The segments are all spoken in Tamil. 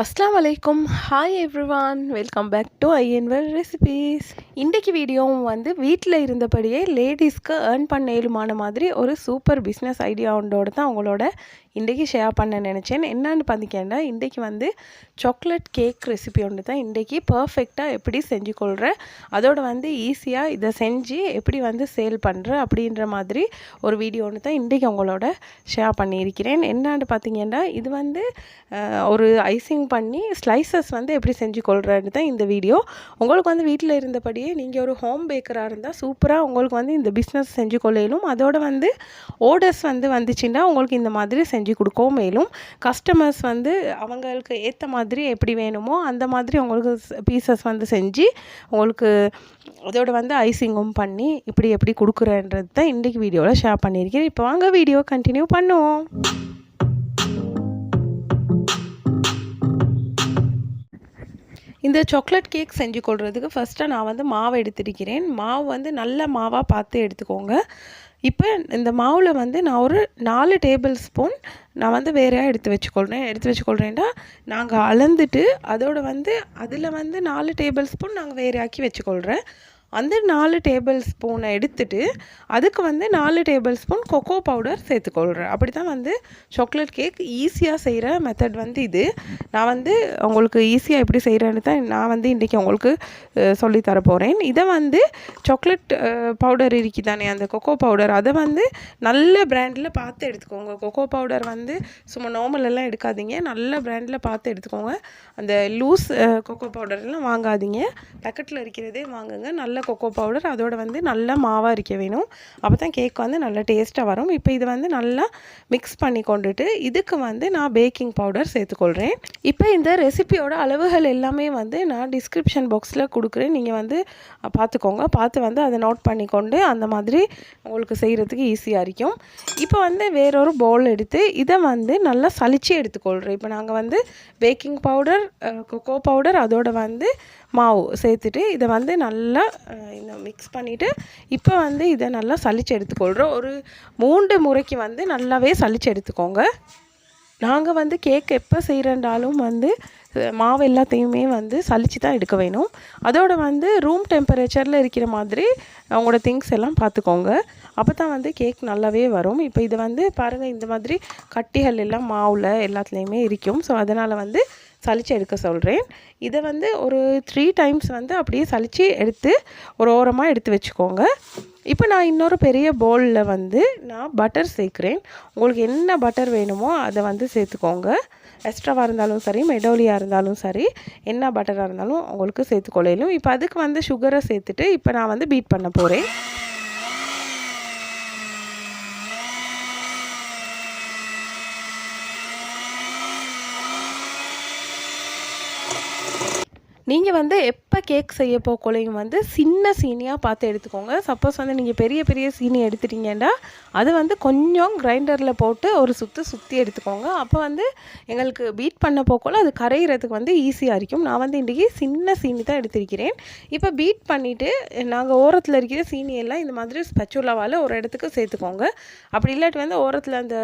அஸ்லாம் வலைக்கும் hi everyone welcome back to ஐஎன்வெல் recipes இன்றைக்கு வீடியோவும் வந்து வீட்டில் இருந்தபடியே லேடிஸ்க்கு ஏர்ன் பண்ண இயலுமான மாதிரி ஒரு சூப்பர் பிஸ்னஸ் ஐடியா ஒன்றோட தான் உங்களோட இன்றைக்கி ஷேர் பண்ண நினச்சேன். என்னன்னு பார்த்தீங்கன்னா இன்றைக்கி வந்து சாக்லேட் கேக் ரெசிபி ஒன்று தான் இன்றைக்கி பர்ஃபெக்டாக எப்படி செஞ்சு கொள்கிறேன் அதோட வந்து ஈஸியாக இதை செஞ்சு எப்படி வந்து சேல் பண்ணுற அப்படின்ற மாதிரி ஒரு வீடியோ ஒன்று தான் இன்றைக்கி உங்களோட ஷேர் பண்ணியிருக்கிறேன். என்னான்னு பார்த்தீங்கன்னா இது வந்து ஒரு ஐசிங் பண்ணி ஸ்லைசஸ் வந்து எப்படி செஞ்சு கொள்கிறேன்னு தான் இந்த வீடியோ உங்களுக்கு வந்து வீட்டில் இருந்தபடியே நீங்கள் ஒரு ஹோம் பேக்கராக இருந்தால் சூப்பராக உங்களுக்கு வந்து இந்த பிஸ்னஸ் செஞ்சு கொள்ளையிலும் அதோட வந்து ஓர்டர்ஸ் வந்து வந்துச்சுன்னா உங்களுக்கு இந்த மாதிரி செஞ்சு கொடுக்கவும் மேலும். கஸ்டமர்ஸ் வந்து அவங்களுக்கு ஏற்ற மாதிரி எப்படி வேணுமோ அந்த மாதிரி உங்களுக்கு பீசஸ் வந்து செஞ்சு உங்களுக்கு அதோட வந்து ஐசிங்கும் பண்ணி இப்படி எப்படி கொடுக்குறேன்றது தான் இன்றைக்கு வீடியோவில் ஷேர் பண்ணியிருக்கேன். இப்போ வாங்க வீடியோ கண்டினியூ பண்ணுவோம். இந்த சாக்லேட் கேக் செஞ்சு கொள்றதுக்கு ஃபஸ்ட்டாக நான் வந்து மாவு எடுத்திருக்கிறேன். மாவு வந்து நல்ல மாவாக பார்த்து எடுத்துக்கோங்க. இப்போ இந்த மாவில் வந்து நான் ஒரு நாலு டேபிள் ஸ்பூன் நான் வந்து வேறையாக எடுத்து வச்சுக்கொள்கிறேன் எடுத்து வச்சுக்கொள்கிறேன்டா நாங்கள் அளந்துட்டு அதோட வந்து அதில் வந்து நாலு டேபிள் ஸ்பூன் நாங்கள் வேறையாக்கி வச்சுக்கொள்கிறேன் அந்த நாலு டேபிள் ஸ்பூனை எடுத்துட்டு அதுக்கு வந்து நாலு டேபிள் ஸ்பூன் கொக்கோ பவுடர் சேர்த்துக்கொள்கிறேன் அப்படி தான் வந்து சாக்லேட் கேக் ஈஸியாக செய்கிற மெத்தட் வந்து இது. நான் வந்து உங்களுக்கு ஈஸியாக எப்படி செய்கிறேன்னு தான் நான் வந்து இன்றைக்கி உங்களுக்கு சொல்லித்தர போகிறேன் இதை வந்து சாக்லேட் பவுடர் இருக்கி தானே அந்த கொக்கோ பவுடர் அதை வந்து நல்ல பிராண்டில் பார்த்து எடுத்துக்கோங்க. கொக்கோ பவுடர் வந்து சும்மா நார்மல் எல்லாம் எடுக்காதீங்க. நல்ல பிராண்டில் பார்த்து எடுத்துக்கோங்க. அந்த லூஸ் கொக்கோ பவுடர்லாம் வாங்காதீங்க. பேக்கெட்டில் இருக்கிறதே வாங்குங்க. நல்ல கொக்கோ பவுடர் அதோட வந்து நல்லா மாவாக இருக்க வேணும். அப்போ தான் கேக் வந்து நல்லா டேஸ்ட்டாக வரும். இப்போ இது வந்து நல்லா மிக்ஸ் பண்ணி கொண்டுட்டு இதுக்கு வந்து நான் பேக்கிங் பவுடர் சேர்த்துக்கொள்கிறேன் இப்போ இந்த ரெசிபியோட அளவுகள் எல்லாமே வந்து நான் டிஸ்கிரிப்ஷன் பாக்ஸில் கொடுக்குறேன். நீங்கள் வந்து பார்த்துக்கோங்க. பார்த்து வந்து அதை நோட் பண்ணிக்கொண்டு அந்த மாதிரி உங்களுக்கு செய்கிறதுக்கு ஈஸியாக இருக்கும். இப்போ வந்து வேறொரு பவுல் எடுத்து இதை வந்து நல்லா சளிச்சு எடுத்துக்கொள்கிறேன் இப்போ நாங்கள் வந்து பேக்கிங் பவுடர் கொக்கோ பவுடர் அதோட வந்து மாவு சேர்த்துட்டு இதை வந்து நல்லா இந்த மிக்ஸ் பண்ணிவிட்டு இப்போ வந்து இதை நல்லா சளிச்சு எடுத்துக்கொள்கிறோம் ஒரு மூன்று முறைக்கு வந்து நல்லாவே சலிச்சு எடுத்துக்கோங்க. நாங்கள் வந்து கேக் எப்போ செய்கிறண்டாலும் வந்து மாவு எல்லாத்தையுமே வந்து சளிச்சு தான் எடுக்க வேணும். அதோட வந்து ரூம் டெம்பரேச்சரில் இருக்கிற மாதிரி அவங்களோட திங்ஸ் எல்லாம் பார்த்துக்கோங்க. அப்போ தான் வந்து கேக் நல்லாவே வரும். இப்போ இது வந்து பாருங்கள் இந்த மாதிரி கட்டிகள் எல்லாம் மாவில் எல்லாத்துலேயுமே இருக்கும். ஸோ அதனால் வந்து சளிச்சு எடுக்க சொல்கிறேன் இதை வந்து ஒரு த்ரீ டைம்ஸ் வந்து அப்படியே சளிச்சு எடுத்து ஒரு ஓரமாக எடுத்து வச்சுக்கோங்க. இப்போ நான் இன்னொரு பெரிய பவுலில் வந்து நான் பட்டர் சேர்க்குறேன். உங்களுக்கு என்ன பட்டர் வேணுமோ அதை வந்து சேர்த்துக்கோங்க. எக்ஸ்ட்ராவாக இருந்தாலும் சரி மெடோலியாக இருந்தாலும் சரி என்ன பட்டராக இருந்தாலும் உங்களுக்கு சேர்த்துக்கொள்ளையிலும் இப்போ அதுக்கு வந்து சுகரை சேர்த்துட்டு இப்போ நான் வந்து பீட் பண்ண போகிறேன் நீங்கள் வந்து எப்போ கேக் செய்ய போக்கொள்ளையும் வந்து சின்ன சீனியாக பார்த்து எடுத்துக்கோங்க. சப்போஸ் வந்து நீங்கள் பெரிய பெரிய சீனி எடுத்துட்டீங்கன்னா அது வந்து கொஞ்சம் கிரைண்டரில் போட்டு ஒரு சுற்று சுற்றி எடுத்துக்கோங்க. அப்போ வந்து எங்களுக்கு பீட் பண்ண போக்கோல அது கரையிறதுக்கு வந்து ஈஸியாக இருக்கும். நான் வந்து இன்றைக்கி சின்ன சீனி தான் எடுத்திருக்கிறேன். இப்போ பீட் பண்ணிவிட்டு நாங்கள் ஓரத்தில் இருக்கிற சீனியெல்லாம் இந்த மாதிரி ஸ்பெச்சுலாவால் ஒரு இடத்துக்கு சேர்த்துக்கோங்க. அப்படி இல்லாட்டி வந்து ஓரத்தில் அந்த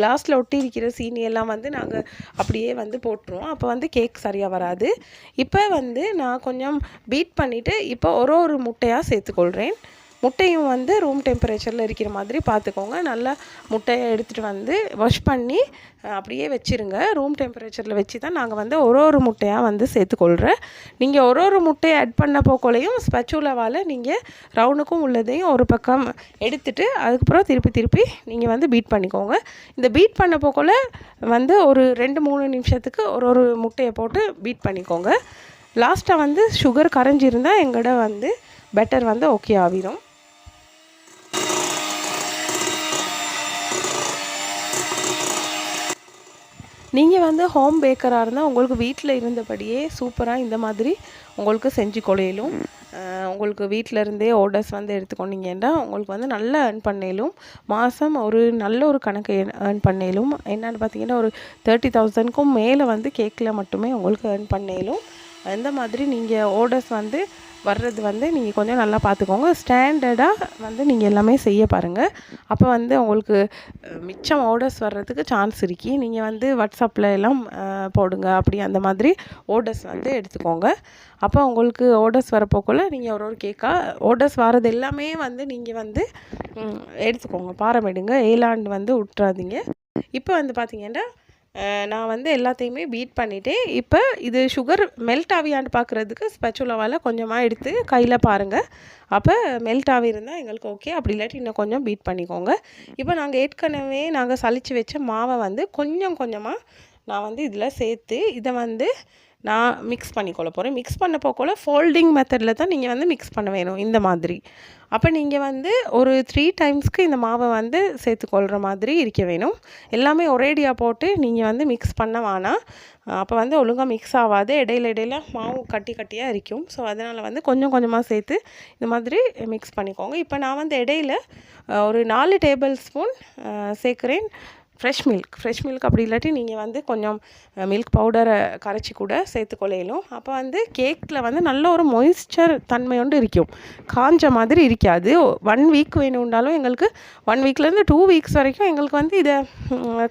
கிளாஸில் ஒட்டி இருக்கிற சீனியெல்லாம் வந்து நாங்கள் அப்படியே வந்து போட்டுருவோம். அப்போ வந்து கேக் சரியாக வராது. இப்போ வந்து வந்து நான் கொஞ்சம் பீட் பண்ணிவிட்டு இப்போ ஒரு ஒரு முட்டையாக சேர்த்துக்கொள்கிறேன் முட்டையும் வந்து ரூம் டெம்பரேச்சரில் இருக்கிற மாதிரி பார்த்துக்கோங்க. நல்லா முட்டையை எடுத்துகிட்டு வந்து வாஷ் பண்ணி அப்படியே வச்சுருங்க. ரூம் டெம்பரேச்சரில் வச்சு தான் நாங்கள் வந்து ஒரு ஒரு முட்டையாக வந்து சேர்த்துக்கொள்கிறேன் நீங்கள் ஒரு ஒரு முட்டையை ஆட் பண்ண போக்கோலையும் ஸ்பெச்சுலாவால் நீங்கள் ரவுண்டுக்கும் உள்ளதையும் ஒரு பக்கம் எடுத்துட்டு அதுக்கப்புறம் திருப்பி திருப்பி நீங்கள் வந்து பீட் பண்ணிக்கோங்க. இந்த பீட் பண்ண போக்கோல வந்து ஒரு ரெண்டு மூணு நிமிஷத்துக்கு ஒரு ஒரு முட்டையை போட்டு பீட் பண்ணிக்கோங்க. லாஸ்ட்டாக வந்து சுகர் கரைஞ்சிருந்தால் எங்களோட வந்து பெட்டர் வந்து ஓகே ஆகிடும் நீங்கள் வந்து ஹோம் பேக்கராக இருந்தால் உங்களுக்கு வீட்டில் இருந்தபடியே சூப்பராக இந்த மாதிரி உங்களுக்கு செஞ்சு கொள்ளையிலும் உங்களுக்கு வீட்டில் இருந்தே ஆர்டர்ஸ் வந்து எடுத்துக்கொண்டீங்கன்னா உங்களுக்கு வந்து நல்லா ஏர்ன் பண்ணிலும். மாதம் ஒரு நல்ல ஒரு கணக்கு ஏர்ன் பண்ணிலும். என்னென்னு பார்த்தீங்கன்னா ஒரு தேர்ட்டி தௌசண்ட்க்கும் மேலே வந்து கேக்கில் மட்டுமே உங்களுக்கு ஏர்ன் பண்ணிலும். அந்த மாதிரி நீங்கள் ஆர்டர்ஸ் வந்து வர்றது வந்து நீங்கள் கொஞ்சம் நல்லா பார்த்துக்கோங்க ஸ்டாண்டர்டாக வந்து நீங்கள் எல்லாமே செய்ய பாருங்கள் அப்போ வந்து உங்களுக்கு மிச்சம் ஆர்டர்ஸ் வர்றதுக்கு சான்ஸ் இருக்கி நீங்கள் வந்து வாட்ஸ்அப்பில் எல்லாம் போடுங்க. அப்படி அந்த மாதிரி ஆர்டர்ஸ் வந்து எடுத்துக்கோங்க. அப்போ உங்களுக்கு ஆர்டர்ஸ் வரப்போக்குள்ள நீங்கள் ஒரு ஒரு கேக்காக ஆர்டர்ஸ் வர்றது எல்லாமே வந்து நீங்கள் வந்து எடுத்துக்கோங்க. பாரமிடுங்க. ஏலாண்டு வந்து விட்றாதீங்க இப்போ வந்து பார்த்தீங்கன்னா நான் வந்து எல்லாத்தையுமே பீட் பண்ணிவிட்டேன் இப்போ இது சுகர் மெல்ட் ஆவியான்னு பார்க்குறதுக்கு ஸ்பெச்சுலாவால் கொஞ்சமாக எடுத்து கையில் பாருங்கள் அப்போ மெல்ட் ஆகியிருந்தால் எங்களுக்கு ஓகே அப்படி இல்லாட்டி இன்னும் கொஞ்சம் பீட் பண்ணிக்கோங்க. இப்போ நாங்கள் ஏற்கனவே நாங்கள் சளிச்சு வச்ச மாவை வந்து கொஞ்சம் கொஞ்சமாக நான் வந்து இதில் சேர்த்து இதை வந்து நான் மிக்ஸ் பண்ணிக்கொள்ள போகிறேன் மிக்ஸ் பண்ண போக்குள்ள ஃபோல்டிங் மெத்தடில் தான் நீங்கள் வந்து மிக்ஸ் பண்ண வேணும் இந்த மாதிரி. அப்போ நீங்கள் வந்து ஒரு த்ரீ டைம்ஸ்க்கு இந்த மாவை வந்து சேர்த்துக்கொள்கிற மாதிரி இருக்க வேணும். எல்லாமே ஒரேடியாக போட்டு நீங்கள் வந்து மிக்ஸ் பண்ண வேணாம். அப்போ வந்து ஒழுங்காக மிக்ஸ் ஆகாது. இடையில இடையில மாவு கட்டி கட்டியாக இருக்கும் ஸோ அதனால் வந்து கொஞ்சம் கொஞ்சமாக சேர்த்து இந்த மாதிரி மிக்ஸ் பண்ணிக்கோங்க. இப்போ நான் வந்து இடையில ஒரு நாலு டேபிள் ஸ்பூன் சேர்க்குறேன். ஃப்ரெஷ் மில்க் ஃப்ரெஷ் மில்க் அப்படி இல்லாட்டி நீங்கள் வந்து கொஞ்சம் மில்க் பவுடரை கரைச்சி கூட சேர்த்துக்கொள்ளையிலும் அப்போ வந்து கேக்கில் வந்து நல்ல ஒரு மொய்ஸ்சர் தன்மை இருக்கும். காஞ்ச மாதிரி இருக்காது. ஒன் வீக் வேணும்னாலும் எங்களுக்கு ஒன் வீக்லேருந்து டூ வீக்ஸ் வரைக்கும் எங்களுக்கு வந்து இதை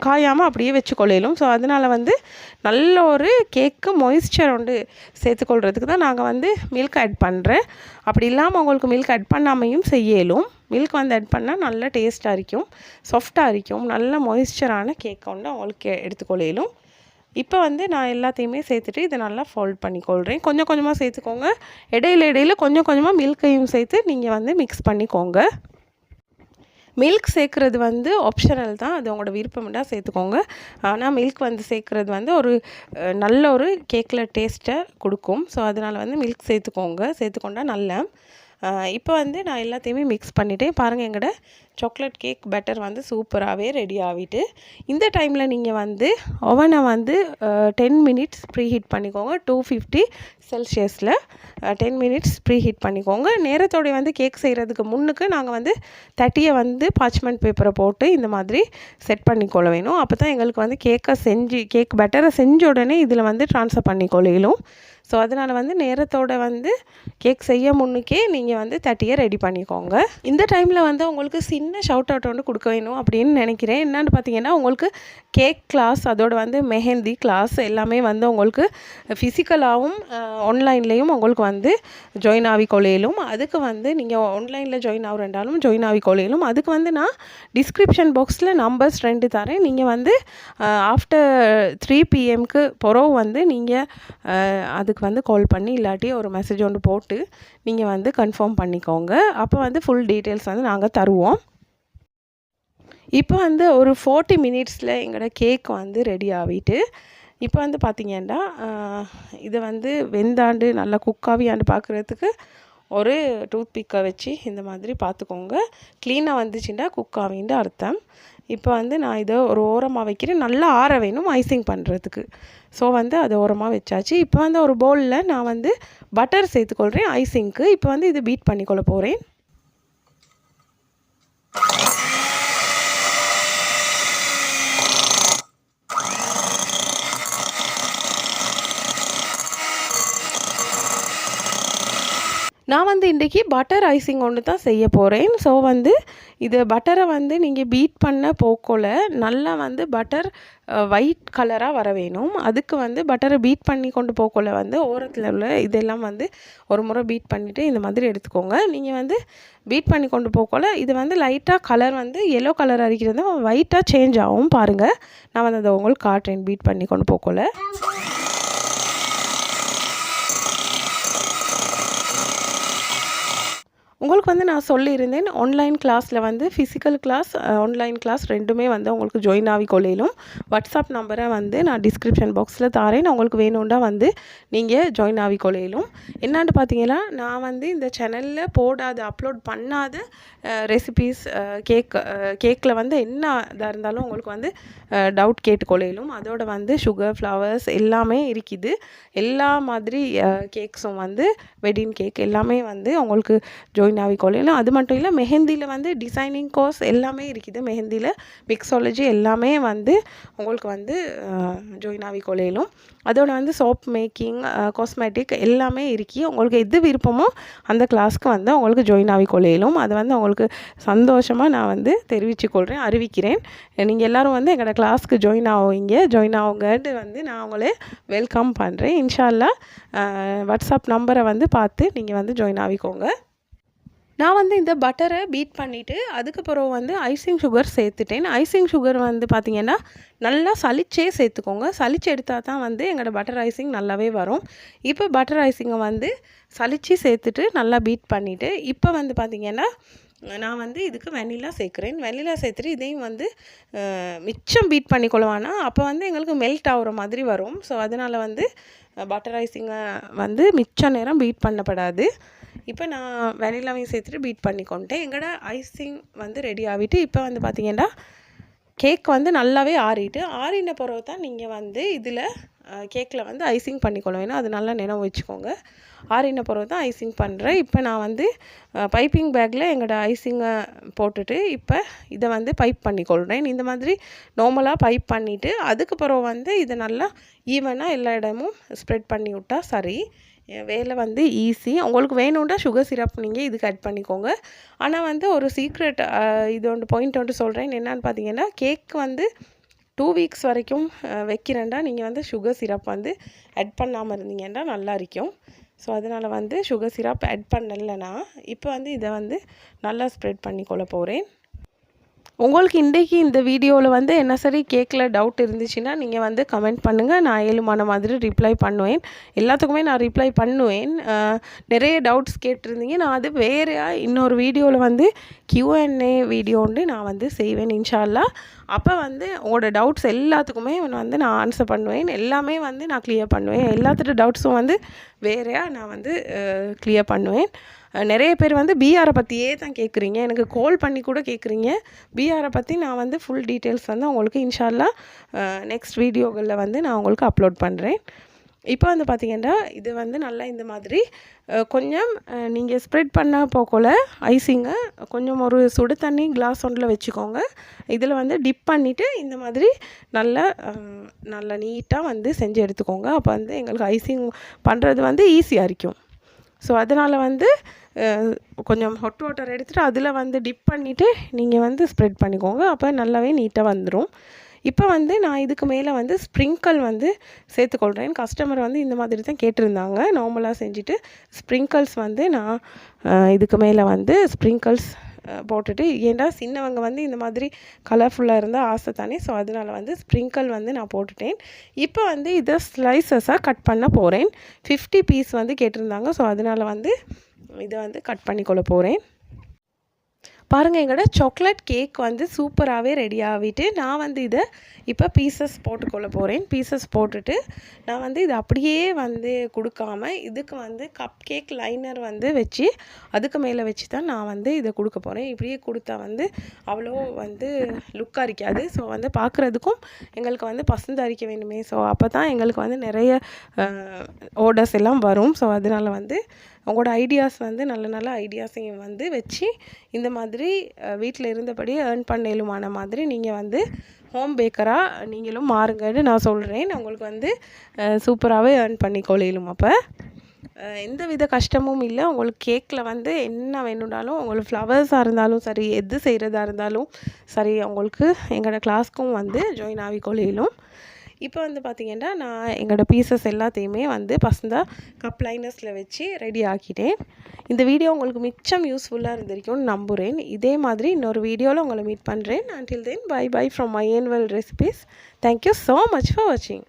காயாமல் அப்படியே வச்சுக்கொள்ளையிலும் ஸோ அதனால் வந்து நல்ல ஒரு கேக்கு மொய்ஸ்சர் ஒன்று சேர்த்துக்கொள்கிறதுக்கு தான் நாங்கள் வந்து மில்க் ஆட் பண்ணுறேன் அப்படி இல்லாமல் உங்களுக்கு மில்க் ஆட் பண்ணாமையும் செய்யலும். மில்க் வந்து ஆட் பண்ணால் நல்ல டேஸ்ட்டாக இருக்கும் சாஃப்டாக இருக்கும் நல்ல மொய்ஸ்சரான கேக் வந்து உங்களுக்கு எடுத்துக்கொள்ளையிலும் இப்போ வந்து நான் எல்லாத்தையுமே சேர்த்துட்டு இதை நல்லா ஃபோல்ட் பண்ணிக்கொள்கிறேன் கொஞ்சம் கொஞ்சமாக சேர்த்துக்கோங்க. இடையில இடையில கொஞ்சம் கொஞ்சமாக மில்கையும் சேர்த்து நீங்கள் வந்து மிக்ஸ் பண்ணிக்கோங்க. மில்க் சேர்க்குறது வந்து ஆப்ஷனல் தான். அது உங்களோட விருப்பம்டா சேர்த்துக்கோங்க. ஆனால் மில்க் வந்து சேர்க்குறது வந்து ஒரு நல்ல ஒரு கேக்கில் டேஸ்ட்டை கொடுக்கும். ஸோ அதனால் வந்து மில்க் சேர்த்துக்கோங்க. சேர்த்துக்கொண்டா நல்ல. இப்போ வந்து நான் எல்லாத்தையுமே மிக்ஸ் பண்ணிவிட்டேன் பாருங்கள் எங்களோட சாக்லேட் கேக் பெட்டர் வந்து சூப்பராகவே ரெடி ஆகிட்டு இந்த டைமில் நீங்கள் வந்து ஓவனை வந்து டென் மினிட்ஸ் ப்ரீ ஹீட் பண்ணிக்கோங்க. டூ ஃபிஃப்டி செல்சியஸில் டென் மினிட்ஸ் ப்ரீ ஹீட் பண்ணிக்கோங்க. நேரத்தோடைய வந்து கேக் செய்கிறதுக்கு முன்னுக்கு நாங்கள் வந்து தட்டியை வந்து பார்ச்மெண்ட் பேப்பரை போட்டு இந்த மாதிரி செட் பண்ணிக்கொள்ள வேணும். அப்போ தான் எங்களுக்கு வந்து கேக்கை செஞ்சு கேக் பெட்டரை செஞ்ச உடனே இதில் வந்து ட்ரான்ஸ்ஃபர் பண்ணிக்கொள்ளும் ஸோ அதனால் வந்து நேரத்தோட வந்து கேக் செய்ய முன்னுக்கே நீங்கள் வந்து தட்டியை ரெடி பண்ணிக்கோங்க. இந்த டைமில் வந்து உங்களுக்கு சின்ன ஷவுட் அவுட் ஒன்று கொடுக்க வேணும் அப்படின்னு நினைக்கிறேன். என்னென்னு பார்த்தீங்கன்னா உங்களுக்கு கேக் கிளாஸ் அதோட வந்து மெஹந்தி கிளாஸ் எல்லாமே வந்து உங்களுக்கு ஃபிசிக்கலாகவும் ஆன்லைன்லேயும் உங்களுக்கு வந்து ஜாயின் ஆவி கொலையிலும் அதுக்கு வந்து நீங்கள் ஆன்லைனில் ஜாயின் ஆகுறண்டாலும் ஜாயின் ஆவி கொலையிலும் அதுக்கு வந்து நான் டிஸ்கிரிப்ஷன் பாக்ஸில் நம்பர்ஸ் ரெண்டு தரேன். நீங்கள் வந்து ஆஃப்டர் த்ரீ பிஎம்க்கு பிறகு வந்து நீங்கள் அதுக்கு வந்து கால் பண்ணி இல்லாட்டி ஒரு மெசேஜ் ஒன்று போட்டு நீங்கள் வந்து கன்ஃபார்ம் பண்ணிக்கோங்க. அப்போ வந்து ஃபுல் டீட்டெயில்ஸ் வந்து நாங்கள் தருவோம். இப்போ வந்து ஒரு ஃபோர்ட்டி மினிட்ஸில் எங்களோட கேக் வந்து ரெடி ஆகிட்டு இப்போ வந்து பார்த்திங்கன்னா இதை வந்து வெந்தாண்டு நல்லா குக்காவியாண்டு பார்க்குறதுக்கு ஒரு டூத் பிக்கை வச்சு இந்த மாதிரி பார்த்துக்கோங்க க்ளீனாக வந்துச்சுன்னா குக்காவின்னு அர்த்தம். இப்போ வந்து நான் இதை ஒரு ஓரமாக வைக்கிறேன். நல்லா ஆற வேணும் ஐசிங் பண்ணுறதுக்கு ஸோ வந்து அதை ஓரமாக வச்சாச்சு. இப்போ வந்து ஒரு பவுலில் நான் வந்து பட்டர் சேர்த்துக்கொள்கிறேன் ஐசிங்க்கு இப்போ வந்து இதை பீட் பண்ணிக்கொள்ள போகிறேன் நான் வந்து இன்றைக்கி பட்டர் ஐசிங் ஒன்று தான் செய்ய போகிறேன் ஸோ வந்து இது பட்டரை வந்து நீங்கள் பீட் பண்ண போக்கோல நல்லா வந்து பட்டர் ஒயிட் கலராக வர வேணும். அதுக்கு வந்து பட்டரை பீட் பண்ணி கொண்டு போக்கோல வந்து ஓரத்தில் உள்ள இதெல்லாம் வந்து ஒரு முறை பீட் பண்ணிவிட்டு இந்த மாதிரி எடுத்துக்கோங்க. நீங்கள் வந்து பீட் பண்ணி கொண்டு போக்கோல இது வந்து லைட்டாக கலர் வந்து எல்லோ கலர் அடிக்கிறது ஒயிட்டாக சேஞ்ச் ஆகும் பாருங்கள் நான் வந்து அதை உங்களுக்கு காட்டுறேன். பீட் பண்ணி கொண்டு போக்கோல. உங்களுக்கு வந்து நான் சொல்லியிருந்தேன் ஆன்லைன் கிளாஸில் வந்து ஃபிசிக்கல் கிளாஸ் ஆன்லைன் கிளாஸ் ரெண்டுமே வந்து உங்களுக்கு ஜாயின் ஆகி கொள்ளையிலும் வாட்ஸ்அப் நம்பரை வந்து நான் டிஸ்கிரிப்ஷன் பாக்ஸில் தாரேன். உங்களுக்கு வேணும்னா வந்து நீங்கள் ஜாயின் ஆகி கொள்ளையிலும் என்னான்னு பார்த்தீங்கன்னா நான் வந்து இந்த சேனலில் போடாத அப்லோட் பண்ணாத ரெசிபீஸ் கேக் கேக்கில் வந்து என்ன இதாக இருந்தாலும் உங்களுக்கு வந்து டவுட் கேட்டுக்கொள்ளையிலும் அதோட வந்து சுகர் ஃப்ளவர்ஸ் எல்லாமே இருக்குது. எல்லா மாதிரி கேக்ஸும் வந்து வெட்டிங் கேக் எல்லாமே வந்து உங்களுக்கு ஜாயின் ஆகி அது மட்டும் இல்லை மெஹந்தியில் வந்து டிசைனிங் கோர்ஸ் எல்லாமே இருக்குது. மெஹந்தியில் மிக்ஸாலஜி எல்லாமே வந்து உங்களுக்கு வந்து ஜாயின் ஆகி அதோட வந்து சோப் மேக்கிங் காஸ்மெட்டிக் எல்லாமே இருக்கி உங்களுக்கு எது விருப்பமோ அந்த கிளாஸ்க்கு வந்து உங்களுக்கு ஜாயின் ஆகிக்கொள்ளையிலும் அதை வந்து உங்களுக்கு சந்தோஷமாக நான் வந்து தெரிவித்துக்கொள்கிறேன் அறிவிக்கிறேன். நீங்கள் எல்லோரும் வந்து எங்களோட கிளாஸ்க்கு ஜாயின் ஆகுவீங்க ஜாயின் ஆகுங்கன்ட்டு வந்து நான் உங்களே வெல்கம் பண்ணுறேன் இன்ஷால்லா வாட்ஸ்அப் நம்பரை வந்து பார்த்து நீங்கள் வந்து ஜாயின் ஆகிக்கோங்க. நான் வந்து இந்த பட்டரை பீட் பண்ணிவிட்டு அதுக்கப்புறம் வந்து ஐசிங் சுகர் சேர்த்துட்டேன். ஐசிங் சுகர் வந்து பார்த்திங்கன்னா நல்லா சளிச்சே சேர்த்துக்கோங்க. சளிச்சு எடுத்தால் தான் வந்து எங்களோட பட்டர் ஐசிங் நல்லாவே வரும். இப்போ பட்டர் ஐசிங்கை வந்து சளிச்சு சேர்த்துட்டு நல்லா பீட் பண்ணிவிட்டு இப்போ வந்து பார்த்திங்கன்னா நான் வந்து இதுக்கு வெண்ணிலா சேர்க்குறேன். வெண்ணிலா சேர்த்துட்டு இதையும் வந்து மிச்சம் பீட் பண்ணிக்கொள்வானா அப்போ வந்து எங்களுக்கு மெல்ட் ஆகிற மாதிரி வரும். ஸோ அதனால் வந்து பட்டர் ஐசிங்கை வந்து மிச்ச நேரம் பீட் பண்ணப்படாது. இப்போ நான் வெனிலாவையும் சேர்த்துட்டு பீட் பண்ணிக்கொண்டேன். எங்களோட ஐசிங் வந்து ரெடி ஆகிட்டு இப்போ வந்து பார்த்திங்கன்னா கேக் வந்து நல்லாவே ஆறிட்டு ஆறின பிறகு தான் நீங்கள் வந்து இதில் கேக்கில் வந்து ஐசிங் பண்ணிக்கொள்ள வேணும் அது நல்லா நினைவு வச்சுக்கோங்க. ஆறின பிறகு தான் ஐசிங் பண்ணுறேன் இப்போ நான் வந்து பைப்பிங் பேக்கில் எங்களோட ஐசிங்கை போட்டுட்டு இப்போ இதை வந்து பைப் பண்ணிக்கொள்கிறேன் இந்த மாதிரி நார்மலாக பைப் பண்ணிவிட்டு அதுக்கு பிறகு வந்து இதை நல்லா ஈவனாக எல்லா இடமும் ஸ்ப்ரெட் பண்ணி விட்டால் சரி. வேலை வந்து ஈஸி உங்களுக்கு வேணும்னா சுகர் சிரப் நீங்கள் இதுக்கு ஆட் பண்ணிக்கோங்க. ஆனால் வந்து ஒரு சீக்ரெட் இது ஒன்று பாயிண்ட் ஒன்று சொல்கிறேன் என்னென்னு பார்த்தீங்கன்னா கேக் வந்து டூ வீக்ஸ் வரைக்கும் வைக்கிறேன்டா. நீங்கள் வந்து சுகர் சிரப் வந்து ஆட் பண்ணாமல் இருந்தீங்கன்னா நல்லா இருக்கும். ஸோ அதனால் வந்து சுகர் சிரப் ஆட் பண்ணலைன்னா இப்போ வந்து இதை வந்து நல்லா ஸ்ப்ரெட் பண்ணிக்கொள்ள போகிறேன் உங்களுக்கு இன்றைக்கி இந்த வீடியோவில் வந்து என்ன சரி கேட்கல டவுட் இருந்துச்சுன்னா நீங்கள் வந்து கமெண்ட் பண்ணுங்கள் நான் ஏழுமான மாதிரி ரிப்ளை பண்ணுவேன். எல்லாத்துக்குமே நான் ரிப்ளை பண்ணுவேன். நிறைய டவுட்ஸ் கேட்டிருந்தீங்க. நான் அது வேறு இன்னொரு வீடியோவில் வந்து கியூஎன்ஏ வீடியோன்னு நான் வந்து செய்வேன் இன்ஷால்லா. அப்போ வந்து உங்களோட டவுட்ஸ் எல்லாத்துக்குமே வந்து நான் ஆன்சர் பண்ணுவேன். எல்லாமே வந்து நான் கிளியர் பண்ணுவேன். எல்லாத்தோட டவுட்ஸும் வந்து வேறையாக நான் வந்து கிளியர் பண்ணுவேன். நிறைய பேர் வந்து பிஆரை பற்றியே தான் கேட்குறீங்க எனக்கு கால் பண்ணி கூட கேட்குறீங்க பிஆரை பற்றி நான் வந்து ஃபுல் டீட்டெயில்ஸ் வந்து உங்களுக்கு இன்ஷால்லா நெக்ஸ்ட் வீடியோகளில் வந்து நான் உங்களுக்கு அப்லோட் பண்ணுறேன் இப்போ வந்து பார்த்திங்கன்னா இது வந்து நல்லா இந்த மாதிரி கொஞ்சம் நீங்கள் ஸ்ப்ரெட் பண்ண போக்கோல ஐசிங்கை கொஞ்சம் ஒரு சுடு தண்ணி கிளாஸ் ஒன்றில் வச்சுக்கோங்க. இதில் வந்து டிப் பண்ணிவிட்டு இந்த மாதிரி நல்லா நல்லா நீட்டாக வந்து செஞ்சு எடுத்துக்கோங்க. அப்போ வந்து எங்களுக்கு ஐசிங் பண்ணுறது வந்து ஈஸியாக இருக்கும் ஸோ அதனால் வந்து கொஞ்சம் ஹொட் வாட்டர் எடுத்துகிட்டு அதில் வந்து டிப் பண்ணிவிட்டு நீங்கள் வந்து ஸ்ப்ரெட் பண்ணிக்கோங்க. அப்போ நல்லாவே நீட்டாக வந்துடும் இப்போ வந்து நான் இதுக்கு மேலே வந்து ஸ்ப்ரிங்கிள் வந்து சேர்த்துக்கொள்கிறேன் கஸ்டமர் வந்து இந்த மாதிரி தான் கேட்டிருந்தாங்க. நார்மலாக செஞ்சுட்டு ஸ்ப்ரிங்கிள்ஸ் வந்து நான் இதுக்கு மேலே வந்து ஸ்ப்ரிங்கிள்ஸ் போட்டுட்டு ஏன்டா சின்னவங்க வந்து இந்த மாதிரி கலர்ஃபுல்லாக இருந்தால் ஆசை தானே? ஸோ அதனால் வந்து ஸ்ப்ரிங்கிள் வந்து நான் போட்டுட்டேன். இப்போ வந்து இதை ஸ்லைசஸாக கட் பண்ண போகிறேன் ஃபிஃப்டி பீஸ் வந்து கேட்டிருந்தாங்க. ஸோ அதனால் வந்து இதை வந்து கட் பண்ணிக்கொள்ள போகிறேன் பாருங்கள் எங்களோட சாக்லேட் கேக் வந்து சூப்பராகவே ரெடி ஆகிட்டு நான் வந்து இதை இப்போ பீசஸ் போட்டுக்கொள்ள போகிறேன் பீசஸ் போட்டுட்டு நான் வந்து இது அப்படியே வந்து கொடுக்காம இதுக்கு வந்து கப் கேக் லைனர் வந்து வச்சு அதுக்கு மேலே வச்சு தான் நான் வந்து இதை கொடுக்க போகிறேன் இப்படியே கொடுத்தா வந்து அவ்வளோ வந்து லுக்காக இருக்காது. ஸோ வந்து பார்க்குறதுக்கும் எங்களுக்கு வந்து பசந்து அரிக்க வேண்டுமே. ஸோ அப்போ தான் எங்களுக்கு வந்து நிறைய ஆர்டர்ஸ் எல்லாம் வரும். ஸோ அதனால் வந்து உங்களோட ஐடியாஸ் வந்து நல்ல நல்ல ஐடியாஸையும் வந்து வச்சு இந்த மாதிரி வீட்டில் இருந்தபடி ஏர்ன் பண்ணலுமான மாதிரி நீங்கள் வந்து ஹோம் பேக்கராக நீங்களும் மாறுங்கன்னு நான் சொல்கிறேன் உங்களுக்கு வந்து சூப்பராகவே ஏர்ன் பண்ணி கொலையிலும் அப்போ எந்த வித கஷ்டமும் இல்லை. உங்களுக்கு கேக்கில் வந்து என்ன வேணும்னாலும் உங்களுக்கு ஃப்ளவர்ஸாக இருந்தாலும் சரி எது செய்கிறதா இருந்தாலும் சரி உங்களுக்கு எங்களோட கிளாஸ்க்கும் வந்து ஜாயின் ஆகிக்கொள்ளையிலும் இப்போ வந்து பார்த்திங்கன்னா நான் எங்களோட பீசஸ் எல்லாத்தையுமே வந்து பசந்தாக கப் லைனர்ஸில் வச்சு ரெடி ஆக்கிட்டேன். இந்த வீடியோ உங்களுக்கு மிச்சம் யூஸ்ஃபுல்லாக இருந்திருக்கும்னு நம்புகிறேன் இதே மாதிரி இன்னொரு வீடியோவில் உங்களை மீட் பண்ணுறேன் until then bye bye from my ஏன்வல் recipes thank you so much for வாட்சிங்